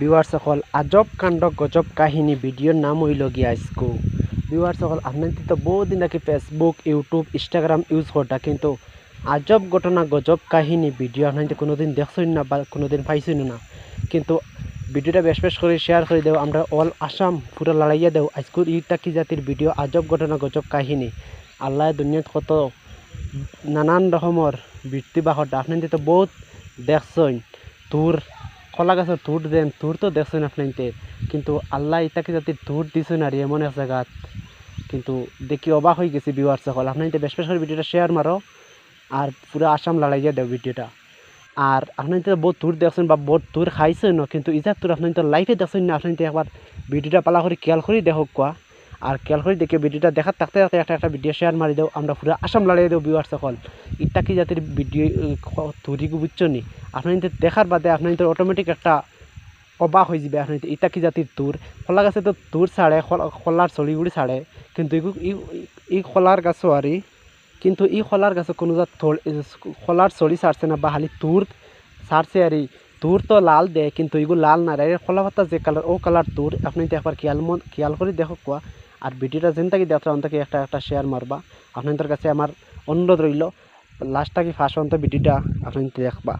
Beware সকল, আজব কাণ্ড, গজব কাহিনী, ভিডিওর নাম হইল গিয়া আইসকো বিওয়ার সকল আপনার তো বহুদিন নাকি ফেসবুক ইউটিউব ইনস্টাগ্রাম ইউজ করতা, কিন্তু আজব ঘটনা, গজব কাহিনী, ভিডিও আপনার কোনোদিন দেখছেন না বা কোনোদিন পাইছেন না। কিন্তু ভিডিওটা বেশ বেশ করে শেয়ার করে দেও, আমরা অল আসাম পুরো লড়াইয়া দেও আজকে ইটা কি জাতির ভিডিও, আজব ঘটনা, গজব কাহিনী। আল্লাহ দুনিয়াত কত নানান রকমের বৃত্তি বাহটা আপনি তো বহুত দেখছেন। তোর কলা গাছের তুট দেন তুর তো দেখছেন আপনাইতে কিন্তু আল্লাহ ইতাকে যাতে তুট দিছেন আর এমন এক জায়গাত কিন্তু দেখি অবাক হয়ে গেছি বিওয়ার সকল। আপনাইতে বেশ বেশ করে ভিডিওটা শেয়ার মারো আর পুরো আসাম লড়াইয়া দেও ভিডিওটা আর আপনাইতে বহুত তুর দেখছেন বা বহুত তুর খাইছেন কিন্তু ইজাক তুর আপনি তো লাইফে দেখছেন না, আপনি তো একবার ভিডিওটা পালা করে খেয়াল করে দেখো কোয়া আর খেয়াল করে দেখে ভিডিওটা দেখার থাকতে থাকতে একটা একটা ভিডিও শেয়ার মারি দেও, আমরা পুরো আসাম লড়াই দেও বিওয়ার সকল। ইটা কি জাতির ভিডিও তুরি বুঝছ নি? আপনি তো দেখার বাদে আপনি তো অটোমেটিক একটা অবাক হয়ে যাবে আপনি ইটা কি জাতির তুর? খোলা গাছে তো তুর ছাড়ে খোলার চলিগুড়ি ছাড়ে, কিন্তু ই- খোলার গাছও আর, কিন্তু ই খোলার গাছে কোনো জাত খোলার চড়ি ছাড়ছে না, বা খালি তুর ছাড়ছে আর। তুর তো লাল দেয় কিন্তু এগুলো লাল না রে, খোলা পাতা যে কালার ও কালার তুর আপনি একবার খেয়াল মন, খেয়াল করে দেখো কোয়া। আর ভিডিওটা যেন থাকি দেখা অন্তকে একটা একটা শেয়ার মারবা। আপনাদের কাছে আমার অনুরোধ রইল লাস্টটা কি ফার্স্ট অন্ত ভিডিওটা আপনি দেখবা।